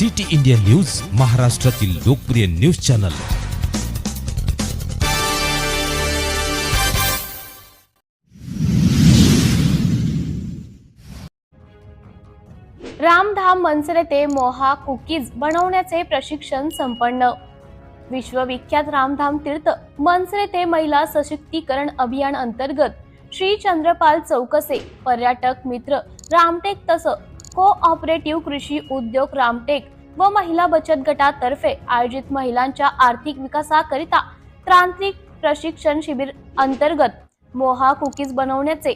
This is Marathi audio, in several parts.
सिटी इंडिया न्यूज महाराष्ट्रातील लोकप्रिय न्यूज चॅनल. रामधाम मनसरे ते मोहा कुकीज बनवण्याचे प्रशिक्षण संपन्न. विश्वविख्यात रामधाम तीर्थ मनसरे ते महिला सशक्तीकरण अभियान अंतर्गत श्री चंद्रपाल चौकसे पर्यटक मित्र रामटेक तसं कोऑपरेटिव्ह कृषी उद्योग रामटेक व महिला बचत गटातर्फे आयोजित महिलांच्या आर्थिक विकासाकरिता तांत्रिक प्रशिक्षण शिबिर अंतर्गत मोहा कुकीज बनवण्याचे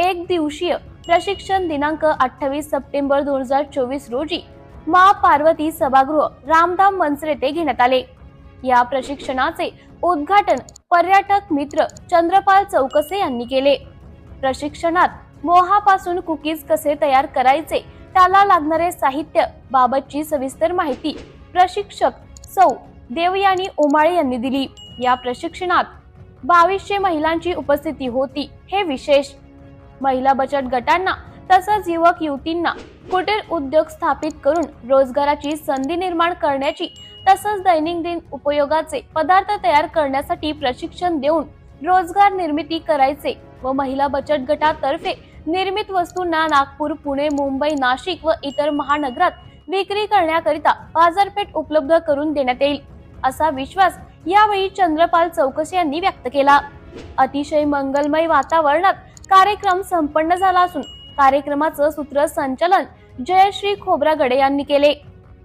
एक दिवसीय प्रशिक्षण दिनांक अठ्ठावीस सप्टेंबर दोन हजार चोवीस रोजी मा पार्वती सभागृह रामधाम मनसरे येथे घेण्यात आले. या प्रशिक्षणाचे उद्घाटन पर्यटक मित्र चंद्रपाल चौकसे यांनी केले. प्रशिक्षणात मोहापासून कुकीज कसे तयार करायचे त्याला लागणारे साहित्य बाबतची सविस्तर माहिती प्रशिक्षक सौ देवयानी उमाळे यांनी दिली. या प्रशिक्षणात बावीसशे महिलांची उपस्थिती होती हे विशेष. महिला बचत गटांना तसंच युवक युवतींना कुटीर उद्योग स्थापित करून रोजगाराची संधी निर्माण करण्याची तसंच दैनंदिन उपयोगाचे पदार्थ तयार करण्यासाठी प्रशिक्षण देऊन रोजगार निर्मिती करायचे व महिला बचत गटातर्फे निर्मित वस्तूंना नागपूर पुणे मुंबई नाशिक व इतर महानगरात विक्री करण्याकरिता बाजारपेठ उपलब्ध करून देण्यात येईल असा विश्वास यावेळी चंद्रपाल चौकसे यांनी व्यक्त केला. अतिशय मंगलमय वातावरणात कार्यक्रम संपन्न झाला असून कार्यक्रमाचं सूत्रसंचालन जयश्री खोब्रागडे यांनी केले.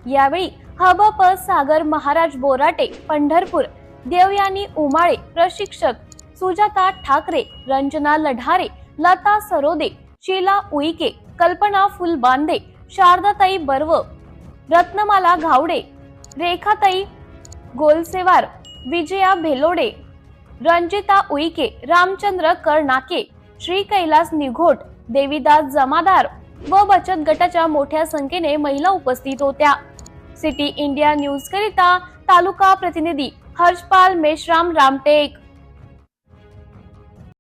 यावेळी हबप सागर महाराज बोराटे पंढरपूर देवयानी उमाळे प्रशिक्षक सुजाता ठाकरे रंजना लढारे लता सरोदे शीला उईके कल्पना फुलबांदे शारदाताई बर्व रत्नमाला घावडे रेखाताई गोलसेवार विजया भेलोडे रंजिता उईके रामचंद्र करनाके श्री कैलास निघोट देवीदास जमादार व बचत गटाच्या मोठ्या संख्येने महिला उपस्थित होत्या. सिटी इंडिया न्यूज करिता तालुका प्रतिनिधी हर्षपाल मेश्राम रामटेक.